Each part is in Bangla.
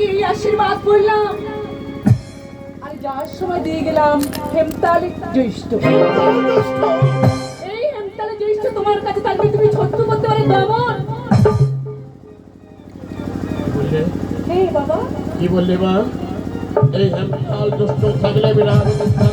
থেকে এই আশীর্বাদ করলাম। আর যাওয়ার সময় দিয়ে গেলাম হেমতাল জ্যৈষ্ঠ। এই হেমতাল জ্যৈষ্ঠ তোমার কাছে থাকবে তুমি শত্রু করতে পারে হে বাবা। কি বললে মা? এই হেমতাল দুষ্ট থাকলে বিরাট উদ্ধার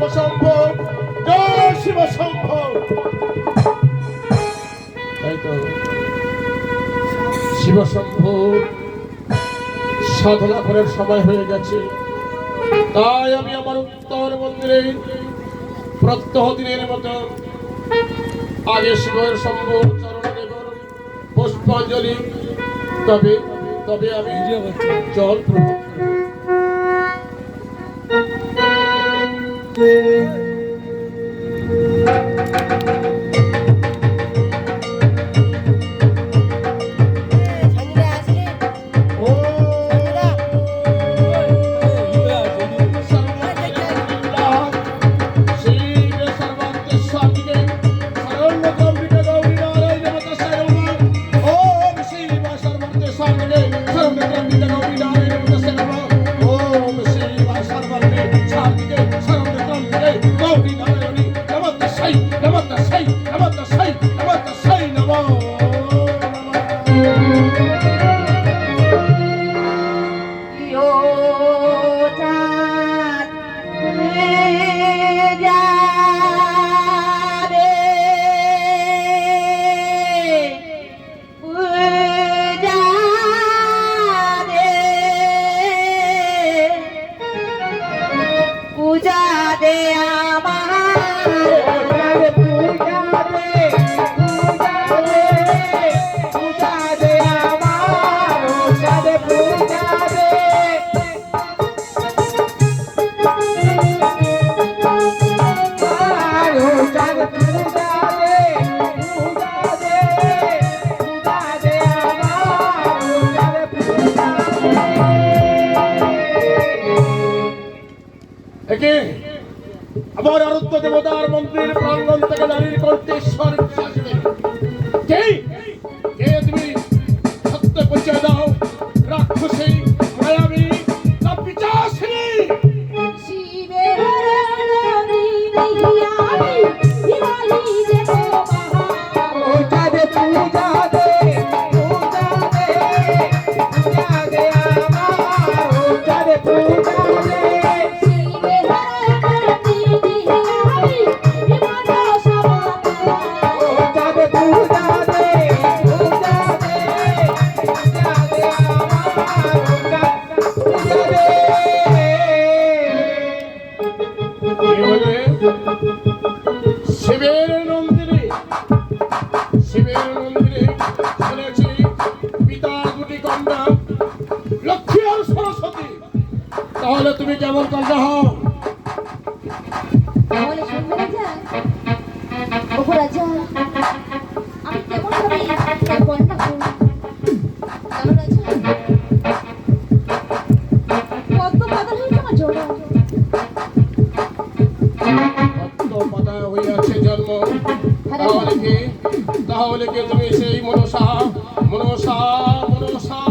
শিব শম্ভ জয় শিব শম্ভ তাই তো? শিব শম্ভ সাধনা করার সময় হয়ে গেছে। তাই আমি আমার উত্তর মন্দিরে প্রত্যহ দিনের মতো আগে শিবের শম্ভ চরণ দেব পুষ্পাঞ্জলি তবে তবে আমি জল প্রভু Música নমঃ একে আমার আরাধ্য দেবতার মন্দির প্রাঙ্গণ থেকে নারীর কণ্ঠেশ্বর আসবে। কে শিবের মন্দিরে শুনেছি পিতার দুটি লক্ষ্মী আর সরস্বতী তাহলে তুমি কেমন কন্যা হও তাহলে রাজা তাহলে কে তুমি সেই মনসা মনসা মনসা।